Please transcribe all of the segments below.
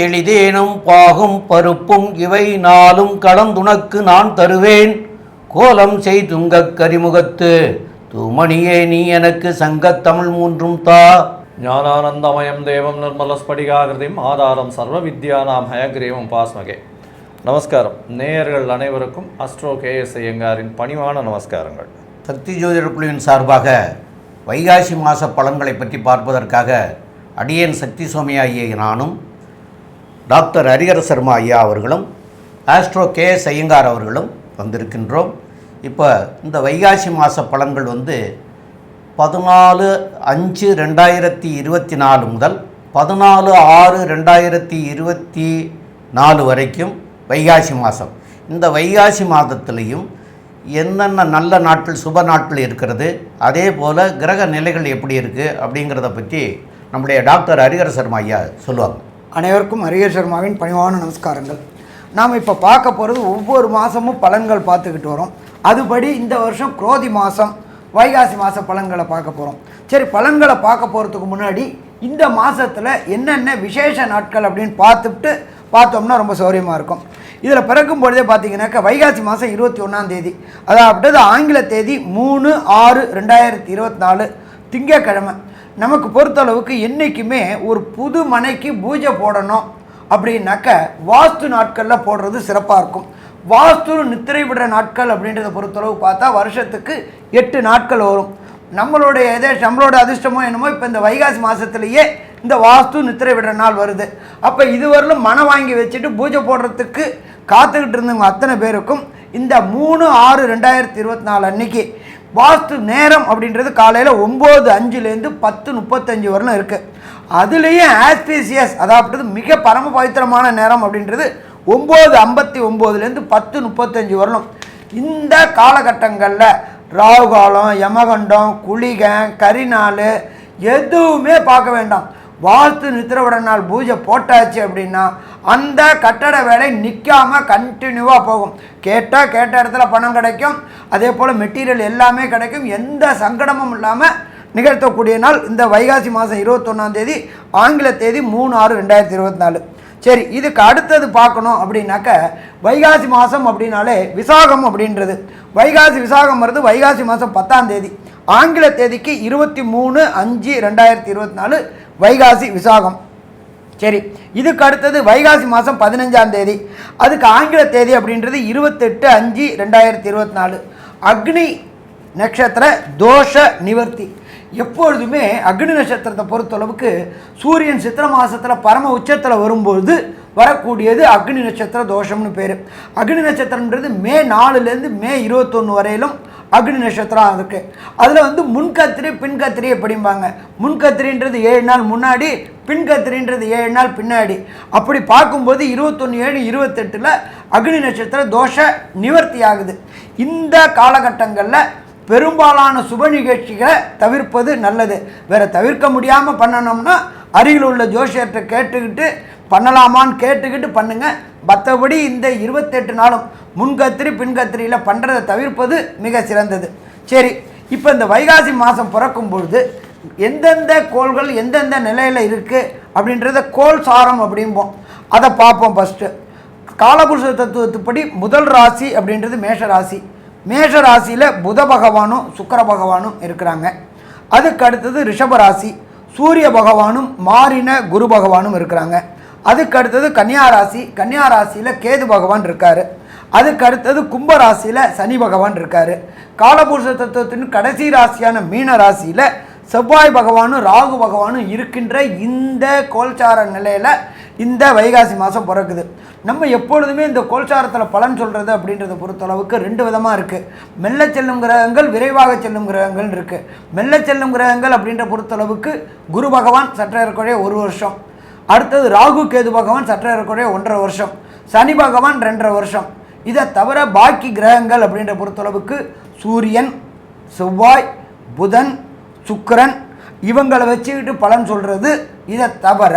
பாலும் தெளிதேனும் பாகும் பருப்பும் இவை நாளும் கலந்துனக்கு நான் தருவேன். கோலம் செய்துங்கக் கரிமுகத்து தூமணியே நீ எனக்கு சங்கத்தமிழ் மூன்றும் தா. ஞானானந்தமயம் தேவம் நிர்மலஸ்படிகாகிருதிம் ஆதாரம் சர்வ வித்யானாம் ஹயக்ரீவம் பாஸ்மகே. நமஸ்காரம். நேயர்கள் அனைவருக்கும் அஸ்ட்ரோ கேஎஸ் ஐயங்காரின் பணிவான நமஸ்காரங்கள். சக்தி ஜோதிடர் குழுவின் சார்பாக வைகாசி மாத பலன்களை பற்றி பார்ப்பதற்காக அடியேன் சக்தி சுவாமி ஐயா நானும் டாக்டர் ஹரிஹர சர்மா ஐயா அவர்களும் ஆஸ்ட்ரோ கே எஸ் ஐயங்கார் அவர்களும் வந்திருக்கின்றோம். இப்போ இந்த வைகாசி மாத பலன்கள் வந்து பதினாலு அஞ்சு ரெண்டாயிரத்தி இருபத்தி நாலு முதல் பதினாலு ஆறு ரெண்டாயிரத்தி இருபத்தி நாலு வரைக்கும் வைகாசி மாதம் இந்த வைகாசி மாதத்துலேயும் என்னென்ன நல்ல நாட்கள் சுப நாட்கள் இருக்கிறது அதே போல் கிரக நிலைகள் எப்படி இருக்குது அப்படிங்கிறத பற்றி நம்முடைய டாக்டர் ஹரிஹர சர்மா ஐயா சொல்லுவாங்க. அனைவருக்கும் ஹரிஹர் சர்மாவின் பணிவான நமஸ்காரங்கள். நாம் இப்போ பார்க்க போகிறது ஒவ்வொரு மாதமும் பலன்கள் பார்த்துக்கிட்டு வரோம். அதுபடி இந்த வருஷம் குரோதி மாதம் வைகாசி மாத பலன்களை பார்க்க போகிறோம் சரி பலன்களை பார்க்க போகிறதுக்கு முன்னாடி இந்த மாதத்தில் என்னென்ன விசேஷ நாட்கள் அப்படின்னு பார்த்துட்டு பார்த்தோம்னா ரொம்ப சௌரியமாக இருக்கும். இதில் பிறக்கும் பொழுதே பார்த்தீங்கன்னாக்கா வைகாசி மாதம் இருபத்தி ஒன்றாம் தேதி. அதாவது ஆங்கில தேதி மூணு ஆறு ரெண்டாயிரத்தி இருபத்தி நாலு திங்கக்கிழமை நமக்கு பொறுத்தளவுக்கு என்றைக்குமே ஒரு புது மனைக்கு பூஜை போடணும் அப்படின்னாக்க வாஸ்து நாட்களில் போடுறது சிறப்பாக இருக்கும். வாஸ்து நித்திரை விடுற நாட்கள் அப்படின்றத பொறுத்தளவு பார்த்தா வருஷத்துக்கு எட்டு நாட்கள் வரும். நம்மளுடைய எதே நம்மளோட அதிர்ஷ்டமோ என்னமோ இப்போ இந்த வைகாசி மாதத்துலேயே இந்த வாஸ்து நித்திரை விடுற நாள் வருது. அப்போ இதுவரையிலும் மனம் வாங்கி வச்சுட்டு பூஜை போடுறதுக்கு காத்துக்கிட்டு இருந்தவங்க அத்தனை பேருக்கும் இந்த மூணு ஆறு ரெண்டாயிரத்தி இருபத்தி நாலு அன்னைக்கு வாஸ்து நேரம் அப்படின்றது காலையில் ஒம்பது அஞ்சுலேருந்து பத்து முப்பத்தஞ்சு வரலும் இருக்குது அதுலேயும் ஆஸ்பீசியஸ் அதாவது மிக பரம பவித்திரமான நேரம் அப்படின்றது ஒம்பது ஐம்பத்தி ஒம்போதுலேருந்து பத்து முப்பத்தஞ்சு வரலும் இந்த காலகட்டங்களில் ராகுகாலம் யமகண்டம் குளிகன் கரிநாள் எதுவுமே பார்க்க வேண்டாம். வாஸ்து நித்திரவிட நாள் பூஜை போட்டாச்சு அப்படின்னா அந்த கட்டட வேலை நிற்காம கண்டினியூவாக போகும். கேட்டால் கேட்ட இடத்துல பணம் கிடைக்கும். அதே போல் மெட்டீரியல் எல்லாமே கிடைக்கும். எந்த சங்கடமும் இல்லாமல் நிகழ்த்தக்கூடிய நாள் இந்த வைகாசி மாதம் இருபத்தொன்னாம் தேதி ஆங்கில தேதி மூணு ஆறு ரெண்டாயிரத்தி இருபத்தி நாலு. சரி இதுக்கு அடுத்தது பார்க்கணும் அப்படின்னாக்க வைகாசி மாதம் அப்படின்னாலே விசாகம் அப்படின்றது. வைகாசி விசாகம் வருது வைகாசி மாதம் பத்தாம் தேதி. ஆங்கில தேதிக்கு இருபத்தி மூணு அஞ்சு ரெண்டாயிரத்தி இருபத்தி நாலு வைகாசி விசாகம். சரி இதுக்கு அடுத்தது வைகாசி மாதம் பதினஞ்சாம் தேதி அதுக்கு ஆங்கில தேதி அப்படின்றது இருபத்தெட்டு அஞ்சு ரெண்டாயிரத்தி இருபத்தி நாலு அக்னி நட்சத்திர தோஷ நிவர்த்தி. எப்பொழுதுமே அக்னி நட்சத்திரத்தை பொறுத்தளவுக்கு சூரியன் சித்திர மாதத்தில் பரம உச்சத்தில் வரும்பொழுது வரக்கூடியது அக்னி நட்சத்திர தோஷம்னு பேர். அக்னி நட்சத்திரன்றது மே நாலுலேருந்து மே இருபத்தொன்று வரையிலும் அக்னி நட்சத்திரம் இருக்குது அதில் வந்து முன்கத்திரி பின்கத்திரி எப்படிம்பாங்க. முன்கத்திரின்றது ஏழு நாள் முன்னாடி பின்கத்திரின்றது ஏழு நாள் பின்னாடி. அப்படி பார்க்கும்போது இருபத்தொன்று ஏழு இருபத்தெட்டில் அக்னி நட்சத்திர தோஷ நிவர்த்தி ஆகுது. இந்த காலகட்டங்களில் பெரும்பாலான சுப நிகழ்ச்சிகளை தவிர்ப்பது நல்லது. வேற தவிர்க்க முடியாமல் பண்ணணும்னா அருகில் உள்ள ஜோசியர்கிட்ட கேட்டுக்கிட்டு பண்ணலாமான்னு கேட்டுக்கிட்டு பண்ணுங்கள் மற்றபடி இந்த இருபத்தெட்டு நாளும் முன்கத்திரி பின்கத்திரியில் பண்ணுறதை தவிர்ப்பது மிக சிறந்தது. சரி இப்போ இந்த வைகாசி மாதம் பிறக்கும் பொழுது எந்தெந்த கோள்கள் எந்தெந்த நிலையில் இருக்குது அப்படின்றத கோல் சாரம் அப்படிம்போம். அதை பார்ப்போம் ஃபஸ்ட்டு காலபுருஷ தத்துவத்துப்படி முதல் ராசி அப்படின்றது மேஷ ராசி. மேஷ ராசியில் புத பகவானும் சுக்கர பகவானும் இருக்கிறாங்க. அதுக்கு அடுத்தது ரிஷப ராசி. சூரிய பகவானும் மாறின குரு பகவானும் இருக்கிறாங்க. அதுக்கு அடுத்தது கன்னியா ராசி கன்னியா ராசியில் கேது பகவான் இருக்கார். அதுக்கு அடுத்தது கும்ப ராசியில் சனி பகவான் இருக்கார். காலபுருஷ தத்துவத்தின் கடைசி ராசியான மீன ராசியில் செவ்வாய் பகவானும் ராகு பகவானும் இருக்கின்ற இந்த கோல்சார நிலையில் இந்த வைகாசி மாதம் பிறக்குது. நம்ம எப்பொழுதுமே இந்த கோல்சாரத்தில் பலன் சொல்கிறது அப்படின்றத பொறுத்தளவுக்கு ரெண்டு விதமாக இருக்குது மெல்ல செல்லும் கிரகங்கள் விரைவாக செல்லும் கிரகங்கள் இருக்குது மெல்ல செல்லும் கிரகங்கள் அப்படின்ற பொறுத்தளவுக்கு குரு பகவான் சற்ற ஒரு வருஷம். அடுத்தது ராகு கேது பகவான் சற்ற இருக்கக்கூடிய ஒன்றரை வருஷம். சனி பகவான் ரெண்டரை வருஷம். இதை தவிர பாக்கி கிரகங்கள் அப்படின்ற பொறுத்தளவுக்கு சூரியன் செவ்வாய் புதன் சுக்கரன் இவங்களை வச்சுக்கிட்டு பலன் சொல்கிறது இதை தவிர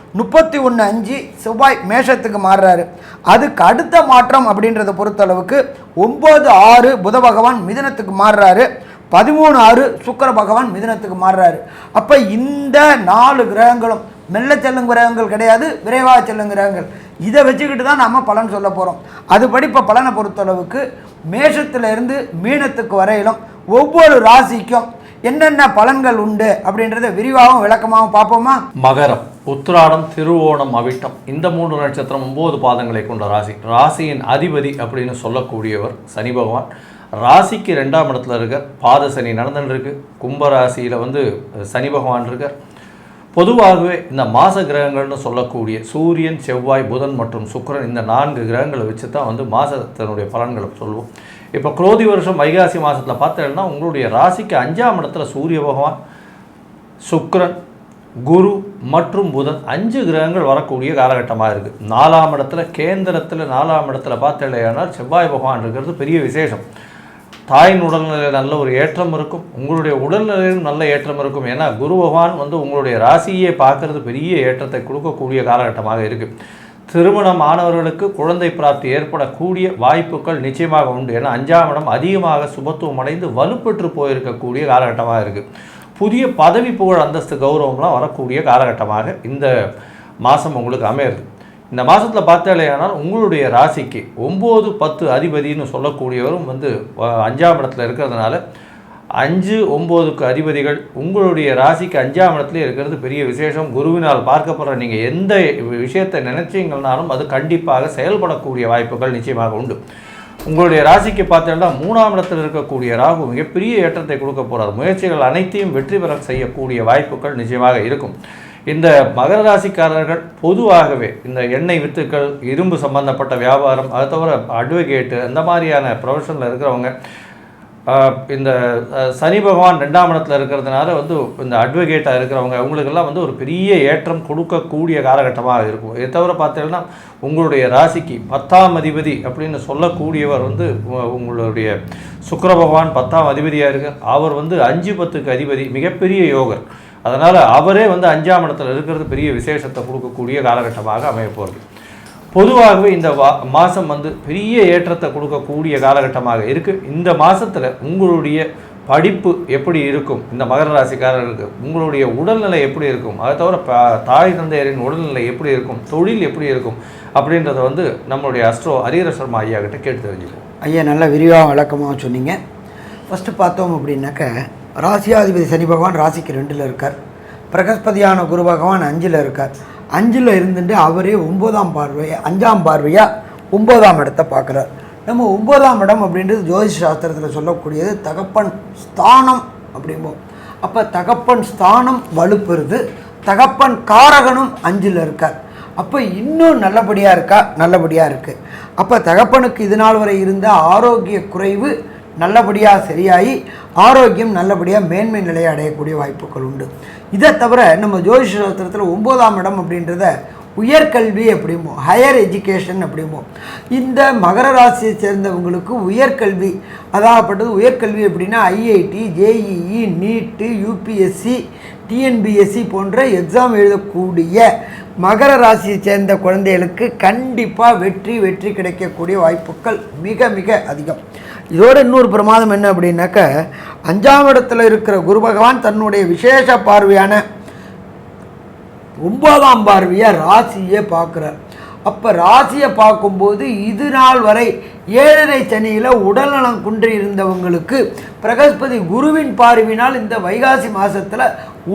முப்பத்தி ஒன்று அஞ்சு செவ்வாய் மேஷத்துக்கு மாறுறாரு. அதுக்கு அடுத்த மாற்றம் அப்படின்றத பொறுத்தளவுக்கு ஒம்பது ஆறு புத பகவான் மிதனத்துக்கு மாறுறாரு. பதிமூணு ஆறு சுக்கர பகவான் மிதனத்துக்கு மாறுறாரு. அப்போ இந்த நாலு கிரகங்களும் மெல்ல செல்லும் கிரகங்கள் கிடையாது விரைவாக செல்லும் கிரகங்கள். இதை வச்சுக்கிட்டு தான் நம்ம பலன் சொல்ல போகிறோம் அதுபடி இப்போ பலனை பொறுத்தளவுக்கு மேஷத்துலேருந்து மீனத்துக்கு வரையிலும் ஒவ்வொரு ராசிக்கும் என்னென்ன பலன்கள் உண்டு அப்படின்றத விரிவாகவும் விளக்கமாகவும் பார்ப்போமா? மகரம் உத்திராடம் திருவோணம் அவிட்டம். இந்த மூன்று நட்சத்திரம் ஒன்பது பாதங்களை கொண்ட ராசி. ராசியின் அதிபதி அப்படின்னு சொல்லக்கூடியவர் சனி பகவான். ராசிக்கு ரெண்டாம் இடத்துல இருக்கார். பாத சனி நடந்துன்னு இருக்கு. வந்து சனி பகவான் இருக்கார். பொதுவாகவே இந்த மாச கிரகங்கள்னு சொல்லக்கூடிய சூரியன் செவ்வாய் புதன் மற்றும் சுக்கரன் இந்த நான்கு கிரகங்களை வச்சு தான் வந்து மாதத்தினுடைய பலன்களை சொல்லுவோம் இப்போ குரோதி வருஷம் வைகாசி மாதத்தில் பார்த்தீங்கன்னா உங்களுடைய ராசிக்கு அஞ்சாம் இடத்துல சூரிய பகவான் சுக்ரன் குரு மற்றும் புதன் அஞ்சு கிரகங்கள் வரக்கூடிய காலகட்டமாக இருக்குது நாலாம் இடத்துல கேந்திரத்தில் நாலாம் இடத்துல பார்த்தீங்கன்னா செவ்வாய் பகவான் இருக்கிறது பெரிய விசேஷம். தாயின் உடல்நிலையில் நல்ல ஒரு ஏற்றம் இருக்கும். உங்களுடைய உடல்நிலையிலும் நல்ல ஏற்றம் இருக்கும். ஏன்னா குரு பகவான் வந்து உங்களுடைய ராசியை பார்க்கறது பெரிய ஏற்றத்தை கொடுக்கக்கூடிய காலகட்டமாக இருக்குது திருமணம் ஆனவர்களுக்கு குழந்தை பிராப்தி ஏற்படக்கூடிய வாய்ப்புகள் நிச்சயமாக உண்டு. ஏன்னா அஞ்சாம் இடம் அதிகமாக சுபத்துவம் அடைந்து வலுப்பெற்று போயிருக்கக்கூடிய காலகட்டமாக இருக்குது புதிய பதவி புகழ் அந்தஸ்து கௌரவம்லாம் வரக்கூடிய காலகட்டமாக இந்த மாதம் உங்களுக்கு அமையுது. இந்த மாதத்தில் பார்த்தாலேயானால் உங்களுடைய ராசிக்கு ஒம்பது பத்து அதிபதினு சொல்லக்கூடியவரும் வந்து அஞ்சாம் இடத்துல இருக்கிறதுனால அஞ்சு ஒம்போதுக்கு அதிபதிகள் உங்களுடைய ராசிக்கு அஞ்சாம் இடத்துல இருக்கிறது பெரிய விசேஷம். குருவினால் பார்க்கப்படுற நீங்கள் எந்த விஷயத்தை நினைச்சீங்கன்னாலும் அது கண்டிப்பாக செயல்படக்கூடிய வாய்ப்புகள் நிச்சயமாக உண்டு. உங்களுடைய ராசிக்கு பார்த்தீங்கன்னா மூணாம் இடத்தில் இருக்கக்கூடிய ராகு மிகப்பெரிய ஏற்றத்தை கொடுக்க போகிறார் முயற்சிகள் அனைத்தையும் வெற்றி பெற செய்யக்கூடிய வாய்ப்புகள் நிச்சயமாக இருக்கும். இந்த மகர ராசிக்காரர்கள் பொதுவாகவே இந்த எண்ணெய் வித்துக்கள் இரும்பு சம்பந்தப்பட்ட வியாபாரம் அது தவிர அட்வொகேட்டு அந்த மாதிரியான ப்ரொஃபஷனில் இருக்கிறவங்க இந்த சனி பகவான் ரெண்டாம் இடத்துல இருக்கிறதுனால வந்து இந்த அட்வொகேட்டாக இருக்கிறவங்க அவங்களுக்கெல்லாம் வந்து ஒரு பெரிய ஏற்றம் கொடுக்கக்கூடிய காலகட்டமாக இருக்கும். இதை தவிர பார்த்தீங்கன்னா உங்களுடைய ராசிக்கு பத்தாம் அதிபதி அப்படின்னு சொல்லக்கூடியவர் வந்து உ- உங்களுடைய சுக்கர பகவான் பத்தாம் அதிபதியாக இருக்கு. அவர் வந்து அஞ்சு பத்துக்கு அதிபதி மிகப்பெரிய யோகர். அதனால் அவரே வந்து அஞ்சாம் இடத்துல இருக்கிறது பெரிய விசேஷத்தை கொடுக்கக்கூடிய காலகட்டமாக அமைய போகிறது. பொதுவாகவே இந்த வா மாதம் வந்து பெரிய ஏற்றத்தை கொடுக்கக்கூடிய காலகட்டமாக இருக்குது இந்த மாதத்தில் உங்களுடைய படிப்பு எப்படி இருக்கும்? இந்த மகர ராசிக்காரர்களுக்கு உங்களுடைய உடல்நிலை எப்படி இருக்கும்? அதை தவிர ப- தாய் தந்தையரின் உடல்நிலை எப்படி இருக்கும்? தொழில் எப்படி இருக்கும்? அப்படின்றத வந்து நம்மளுடைய அஸ்ட்ரோ ஹரிஹர சர்மா ஐயா கிட்ட கேட்டு தெரிஞ்சுக்கோம் ஐயா நல்லா விரிவாக விளக்கமாக சொன்னீங்க. ஃபஸ்ட்டு பார்த்தோம் அப்படின்னாக்க ராசியாதிபதி சனி பகவான் ராசிக்கு ரெண்டில் இருக்கார். பிரகஸ்பதியான குரு பகவான் அஞ்சில் இருக்கார். அஞ்சில் இருந்துட்டு அவரே ஒன்பதாம் பார்வையை அஞ்சாம் பார்வையாக ஒன்பதாம் இடத்தை பார்க்குறார். நம்ம ஒன்பதாம் இடம் அப்படின்றது ஜோதிஷ சாஸ்திரத்தில் சொல்லக்கூடியது தகப்பன் ஸ்தானம் அப்படிம்போம். அப்போ தகப்பன் ஸ்தானம் வலுப்பெறுது தகப்பன் காரகனும் அஞ்சில் இருக்கார். அப்போ இன்னும் நல்லபடியாக இருக்கா? நல்லபடியாக இருக்குது அப்போ தகப்பனுக்கு இது நாள் வரை இருந்த ஆரோக்கிய குறைவு நல்லபடியாக சரியாகி ஆரோக்கியம் நல்லபடியாக மேன்மை நிலையை அடையக்கூடிய வாய்ப்புகள் உண்டு. இதை தவிர நம்ம ஜோதிஷ சாஸ்திரத்தில் ஒம்போதாம் இடம் அப்படின்றத உயர்கல்வி அப்படிமோ ஹையர் எஜுகேஷன் அப்படிமோ இந்த மகர ராசியை சேர்ந்தவங்களுக்கு உயர்கல்வி அதாகப்பட்டது உயர்கல்வி அப்படின்னா IIT JEE NEET UPSC TNPSC போன்ற எக்ஸாம் எழுதக்கூடிய மகர ராசியை சேர்ந்த குழந்தைகளுக்கு கண்டிப்பாக வெற்றி வெற்றி கிடைக்கக்கூடிய வாய்ப்புகள் மிக மிக அதிகம். இதோட இன்னொரு பிரமாதம் என்ன அப்படின்னாக்க அஞ்சாம் இடத்துல இருக்கிற குரு பகவான் தன்னுடைய விசேஷ பார்வையான ஒன்பதாம் பார்வையாக ராசியை பார்க்குறார். அப்போ ராசியை பார்க்கும்போது இது நாள் வரை ஏழரை சனியில் உடல்நலம் குன்றி இருந்தவங்களுக்கு பிரகஸ்பதி குருவின் பார்வையினால் இந்த வைகாசி மாதத்தில்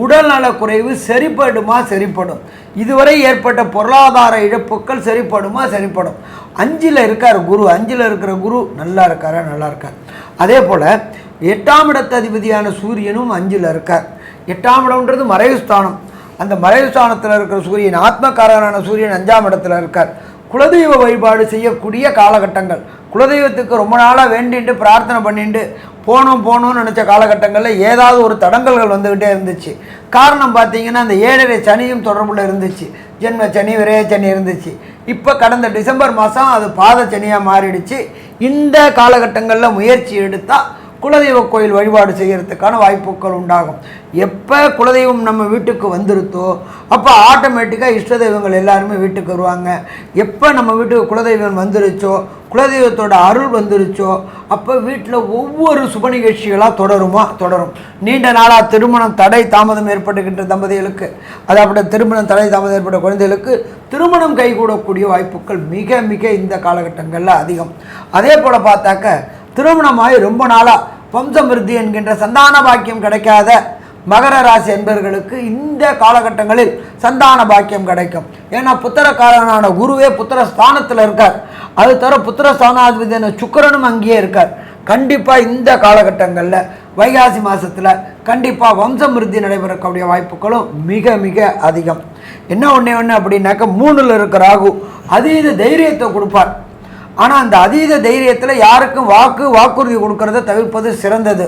உடல்நலக் குறைவு சரிப்படுமா சரிப்படும். இதுவரை ஏற்பட்ட பொருளாதார இழப்புகள் சரிப்படுமா சரிப்படும். அஞ்சில் இருக்கார் குரு. அஞ்சில் இருக்கிற குரு நல்லா இருக்காரா நல்லா இருக்கார். அதே போல் எட்டாம் இடத்து அதிபதியான சூரியனும் அஞ்சில் இருக்கார். எட்டாம் இடம்ன்றது மறைவு ஸ்தானம் அந்த மறைவு ஸ்தானத்தில் இருக்கிற சூரியன் ஆத்மக்காரரான சூரியன் அஞ்சாம் இடத்துல இருக்கார். குலதெய்வ வழிபாடு செய்யக்கூடிய காலகட்டங்கள். குலதெய்வத்துக்கு ரொம்ப நாளாக வேண்டிட்டு பிரார்த்தனை பண்ணிட்டு போகணும் போகணும்னு நினச்ச காலகட்டங்களில் ஏதாவது ஒரு தடங்கல்கள் வந்துக்கிட்டே இருந்துச்சு. காரணம் பார்த்தீங்கன்னா அந்த ஏழரை சனியும் தொடர்புள்ள இருந்துச்சு. ஜென்ம சனி விரைய சனி இருந்துச்சு. இப்போ கடந்த டிசம்பர் மாதம் அது பாத சனியாக மாறிடுச்சு. இந்த காலகட்டங்களில் முயற்சி எடுத்தால் குலதெய்வ கோயில் வழிபாடு செய்கிறதுக்கான வாய்ப்புகள் உண்டாகும். எப்போ குலதெய்வம் நம்ம வீட்டுக்கு வந்துருத்தோ அப்போ ஆட்டோமேட்டிக்காக இஷ்ட தெய்வங்கள் எல்லாருமே வீட்டுக்கு வருவாங்க. எப்போ நம்ம வீட்டுக்கு குலதெய்வம் வந்துருச்சோ குலதெய்வத்தோட அருள் வந்துருச்சோ அப்போ வீட்டில் ஒவ்வொரு சுப நிகழ்ச்சிகளாக தொடருமா? தொடரும். நீண்ட நாளாக திருமணம் தடை தாமதம் ஏற்படுகின்ற தம்பதிகளுக்கு அதாவது திருமணம் தடை தாமதம் ஏற்பட்ட குழந்தைகளுக்கு திருமணம் கைகூடக்கூடிய வாய்ப்புகள் மிக மிக இந்த காலகட்டங்களில் அதிகம். அதே போல் பார்த்தாக்க திருமணமாகி ரொம்ப நாளாக வம்சமிருத்தி என்கின்ற சந்தான பாக்கியம் கிடைக்காத மகர ராசி என்பவர்களுக்கு இந்த காலகட்டங்களில் சந்தான பாக்கியம் கிடைக்கும். ஏன்னா புத்திரக்காரனான குருவே புத்திர ஸ்தானத்தில் இருக்கார். அது தவிர புத்திர ஸ்தானாதிபதியான சுக்கிரனும் அங்கேயே இருக்கார். கண்டிப்பாக இந்த காலகட்டங்களில் வைகாசி மாதத்தில் கண்டிப்பாக வம்சமிருத்தி நடைபெறக்கூடிய வாய்ப்புகளும் மிக மிக அதிகம். என்ன ஒன்று ஒன்று அப்படின்னாக்க மூணில் இருக்கிற ராகு அதீத தைரியத்தை கொடுப்பார். ஆனால் அந்த அதீத தைரியத்தில் யாருக்கும் வாக்கு வாக்குறுதி கொடுக்கறத தவிர்ப்பது சிறந்தது.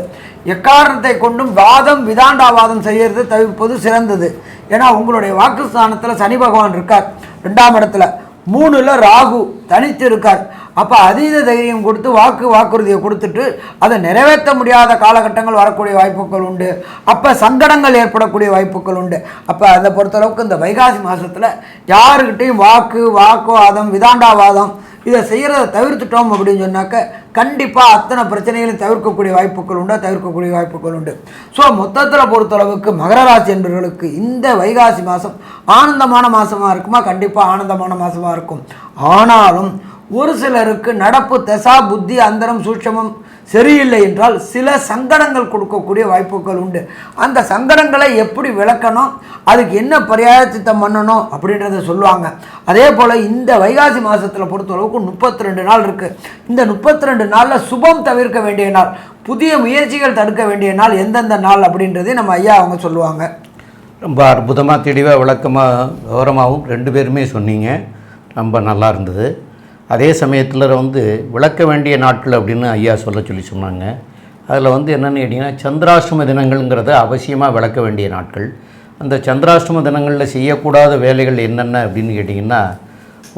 எக்காரணத்தை கொண்டும் வாதம் விதாண்டாவாதம் செய்கிறது தவிர்ப்பது சிறந்தது. ஏன்னா உங்களுடைய வாக்குஸ்தானத்தில் சனி பகவான் இருக்கார் ரெண்டாம் இடத்துல. மூணுல ராகு தனித்து இருக்கார். அப்போ அதீத தைரியம் கொடுத்து வாக்கு வாக்குறுதியை கொடுத்துட்டு அதை நிறைவேற்ற முடியாத காலகட்டங்கள் வரக்கூடிய வாய்ப்புகள் உண்டு. அப்போ சங்கடங்கள் ஏற்படக்கூடிய வாய்ப்புகள் உண்டு. அப்போ அதை பொறுத்தளவுக்கு இந்த வைகாசி மாதத்தில் யாருக்கிட்டையும் வாக்கு வாக்குவாதம் விதாண்டாவாதம் இதை செய்கிறத தவிர்த்துட்டோம் அப்படின்னு சொன்னாக்க கண்டிப்பாக அத்தனை பிரச்சனைகளையும் தவிர்க்கக்கூடிய வாய்ப்புகள் உண்டு? தவிர்க்கக்கூடிய வாய்ப்புகள் உண்டு. ஸோ மொத்தத்தில் பொறுத்தளவுக்கு மகர ராசி என்பவர்களுக்கு இந்த வைகாசி மாதம் ஆனந்தமான மாதமாக இருக்குமா? கண்டிப்பாக ஆனந்தமான மாதமாக இருக்கும். ஆனாலும் ஒரு சிலருக்கு நடப்பு தசா புத்தி அந்தரம் சூட்சமம் சரியில்லை என்றால் சில சங்கடங்கள் கொடுக்கக்கூடிய வாய்ப்புகள் உண்டு. அந்த சங்கடங்களை எப்படி விளக்கணும்? அதுக்கு என்ன பரியாயத்திட்டம் பண்ணணும்? அப்படின்றத சொல்லுவாங்க. அதே போல் இந்த வைகாசி மாதத்தில் பொறுத்தளவுக்கு முப்பத்தி ரெண்டு நாள் இருக்குது இந்த முப்பத்தி ரெண்டு நாளில் சுபம் தவிர்க்க வேண்டிய நாள் புதிய முயற்சிகள் தடுக்க வேண்டிய நாள் எந்தெந்த நாள் அப்படின்றதையும் நம்ம ஐயா அவங்க சொல்லுவாங்க. ரொம்ப அற்புதமாக தெளிவாக விளக்கமாக விவரமாகவும் ரெண்டு பேருமே சொன்னீங்க. ரொம்ப நல்லா இருந்தது. அதே சமயத்தில் வந்து விளக்க வேண்டிய நாட்கள் அப்படின்னு ஐயா சொல்ல சொல்லி சொன்னாங்க. அதில் வந்து என்னென்னு கேட்டிங்கன்னா சந்திராஷ்டம தினங்கள்ங்கிறத அவசியமாக விளக்க வேண்டிய நாட்கள். அந்த சந்திராஷ்டம தினங்களில் செய்யக்கூடாத வேலைகள் என்னென்ன அப்படின்னு கேட்டிங்கன்னா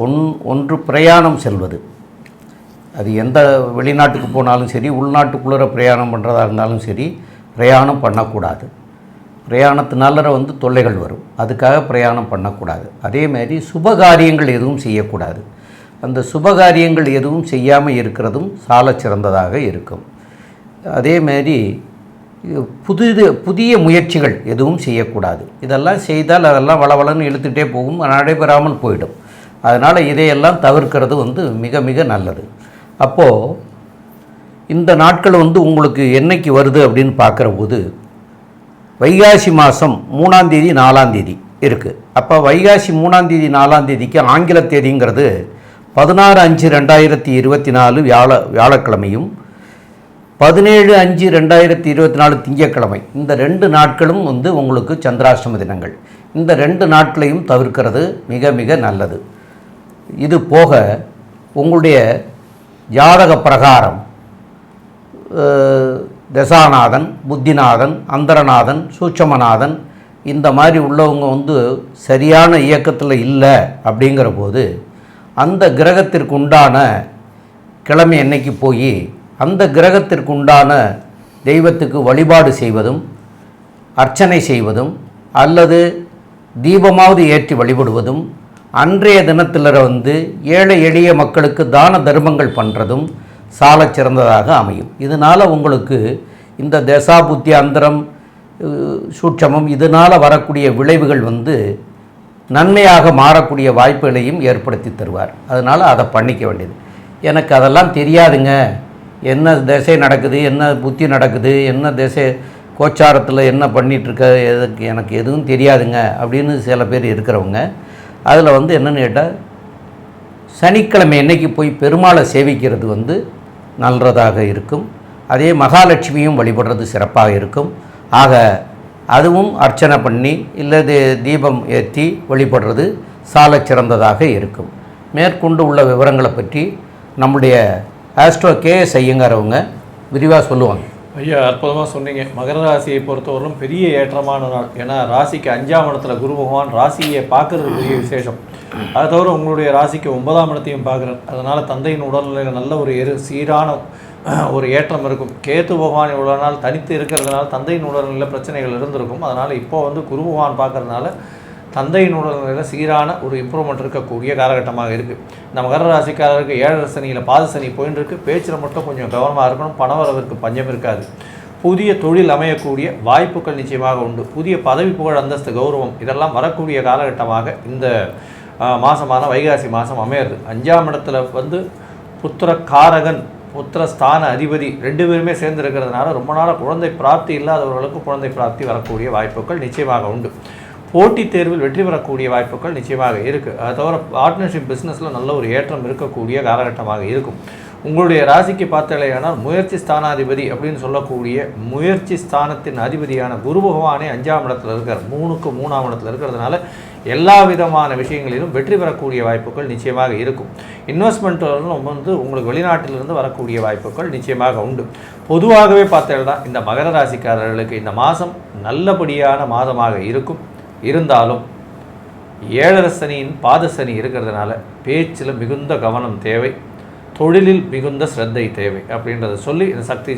ஒன் ஒன்று பிரயாணம் செல்வது. அது எந்த வெளிநாட்டுக்கு போனாலும் சரி உள்நாட்டுக்குள்ளே பிரயாணம் பண்ணுறதா இருந்தாலும் சரி பிரயாணம் பண்ணக்கூடாது. பிரயாணத்தினால வந்து தொல்லைகள் வரும். அதுக்காக பிரயாணம் பண்ணக்கூடாது. அதேமாதிரி சுபகாரியங்கள் எதுவும் செய்யக்கூடாது. அந்த சுபகாரியங்கள் எதுவும் செய்யாமல் இருக்கிறதும் சால சிறந்ததாக இருக்கும். அதேமாதிரி புதிது புதிய முயற்சிகள் எதுவும் செய்யக்கூடாது. இதெல்லாம் செய்தால் அதெல்லாம் வளவளன்னு இழுத்துட்டே போகும் நடைபெறாமல் போயிடும். அதனால் இதையெல்லாம் தவிர்க்கிறது வந்து மிக மிக நல்லது. அப்போது இந்த நாட்கள் வந்து உங்களுக்கு என்னைக்கு வருது அப்படின்னு பார்க்குற போது வைகாசி மாதம் மூணாந்தேதி நாலாந்தேதி நாலாம் தேதி இருக்குது அப்போ வைகாசி மூணாந்தேதி நாலாந்தேதிக்கு நாலாம் தேதிக்கு ஆங்கில தேதிங்கிறது பதினாறு அஞ்சு ரெண்டாயிரத்தி இருபத்தி நாலு வியாழ வியாழக்கிழமையும் பதினேழு அஞ்சு ரெண்டாயிரத்தி இருபத்தி நாலு திங்கக்கிழமை. இந்த ரெண்டு நாட்களும் வந்து உங்களுக்கு சந்திராஷ்டம தினங்கள். இந்த ரெண்டு நாட்களையும் தவிர்க்கிறது மிக மிக நல்லது. இது போக உங்களுடைய ஜாதக பிரகாரம் தசாநாதன் புத்திநாதன் அந்தரநாதன் சூட்சமநாதன் இந்த மாதிரி உள்ளவங்க வந்து சரியான இயக்கத்தில் இல்லை அப்படிங்கிற போது அந்த கிரகத்திற்கு உண்டான கிழமை என்னைக்கு போய் அந்த கிரகத்திற்கு உண்டான தெய்வத்துக்கு வழிபாடு செய்வதும் அர்ச்சனை செய்வதும் அல்லது தீபமாவது ஏற்றி வழிபடுவதும் அன்றைய தினத்தில் வந்து ஏழை எளிய மக்களுக்கு தான தர்மங்கள் பண்ணுறதும் சாலச் சிறந்ததாக அமையும். இதனால் உங்களுக்கு இந்த தசாபுத்தி அந்தரம் சூட்சமம் இதனால் வரக்கூடிய விளைவுகள் வந்து நன்மையாக மாறக்கூடிய வாய்ப்புகளையும் ஏற்படுத்தி தருவார். அதனால் அதை பண்ணிக்க வேண்டியது. எனக்கு அதெல்லாம் தெரியாதுங்க. என்ன திசை நடக்குது என்ன புத்தி நடக்குது என்ன திசை கோச்சாரத்தில் என்ன பண்ணிகிட்ருக்க எதுக்கு எனக்கு எதுவும் தெரியாதுங்க அப்படின்னு சில பேர் இருக்கிறவங்க அதில் வந்து என்னென்னு கேட்டால் சனிக்கிழமை என்றைக்கு போய் பெருமாளை சேவிக்கிறது வந்து நல்லதாக இருக்கும். அதே மகாலட்சுமியும் வழிபடுறது சிறப்பாக இருக்கும். ஆக அதுவும் அர்ச்சனை பண்ணி இல்லது தீபம் ஏற்றி வழிபடுறது சால சிறந்ததாக இருக்கும். மேற்கொண்டு உள்ள விவரங்களை பற்றி நம்முடைய ஆஸ்ட்ரோ கே ஐயங்காரவங்க விரிவாக சொல்லுவாங்க. ஐயா அற்புதமாக சொன்னீங்க. மகர ராசியை பொறுத்தவரையிலும் பெரிய ஏற்றமான நாள். ஏன்னா ராசிக்கு அஞ்சாம் இடத்துல குரு பகவான் ராசியை பார்க்கறது பெரிய விசேஷம். அதை தவிர உங்களுடைய ராசிக்கு ஒன்பதாம் இடத்தையும் பார்க்குறேன். அதனால் தந்தையின் உடல்நிலையில் நல்ல ஒரு எரு சீரான ஒரு ஏற்றம் இருக்கும். கேத்து பகவான் இவ்வளோ நாள் தனித்து இருக்கிறதுனால தந்தையின் உடல்நிலையில் பிரச்சனைகள் இருந்திருக்கும். அதனால் இப்போ வந்து குரு பகவான் பார்க்குறதுனால தந்தையின் உடல்நிலையில் சீரான ஒரு இம்ப்ரூவ்மெண்ட் இருக்கக்கூடிய காலகட்டமாக இருக்குது நம்ம மகர ராசிக்காரருக்கு ஏழரை சனியில் பாத சனி போயின்னு இருக்குது பேச்சில் மட்டும் கொஞ்சம் கவனமாக இருக்கணும். பணவரவிற்கு பஞ்சம் இருக்காது. புதிய தொழில் அமையக்கூடிய வாய்ப்புகள் நிச்சயமாக உண்டு. புதிய பதவி புகழ் அந்தஸ்து கௌரவம் இதெல்லாம் வரக்கூடிய காலகட்டமாக இந்த மாதமான வைகாசி மாதம் அமையிறது. அஞ்சாம் இடத்துல வந்து புத்திர காரகன் புத்திர ஸ்தான அதிபதி ரெண்டு பேருமே சேர்ந்து இருக்கிறதுனால ரொம்ப நாளாக குழந்தை பிராப்தி இல்லாதவர்களுக்கு குழந்தை பிராப்தி வரக்கூடிய வாய்ப்புகள் நிச்சயமாக உண்டு. போட்டித் தேர்வில் வெற்றி பெறக்கூடிய வாய்ப்புகள் நிச்சயமாக இருக்குது அதை தவிர பார்ட்னர்ஷிப் பிஸ்னஸில் நல்ல ஒரு ஏற்றம் இருக்கக்கூடிய காலகட்டமாக இருக்கும். உங்களுடைய ராசிக்கு பார்த்தாலேயானால் முயற்சி ஸ்தானாதிபதி அப்படின்னு சொல்லக்கூடிய முயற்சி ஸ்தானத்தின் அதிபதியான குரு பகவானே அஞ்சாம் இடத்துல இருக்கார். மூணுக்கு மூணாம் இடத்துல இருக்கிறதுனால எல்லா விதமான விஷயங்களிலும் வெற்றி பெறக்கூடிய வாய்ப்புகள் நிச்சயமாக இருக்கும். இன்வெஸ்ட்மெண்ட்டும் வந்து உங்களுக்கு வெளிநாட்டிலிருந்து வரக்கூடிய வாய்ப்புகள் நிச்சயமாக உண்டு. பொதுவாகவே பார்த்தேன்னா இந்த மகர ராசிக்காரர்களுக்கு இந்த மாதம் நல்லபடியான மாதமாக இருக்கும். இருந்தாலும் ஏழரை சனியின் பாத சனி இருக்கிறதுனால பேச்சில் மிகுந்த கவனம் தேவை. தொழிலில் மிகுந்த ஸ்ரத்தை தேவை அப்படின்றத சொல்லி இந்த சக்தி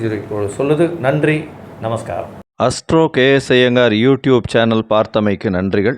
சொல்லுது. நன்றி. நமஸ்காரம். Astro KS Iyengar YouTube channel பார்த்தமைக்கு நன்றிகள்.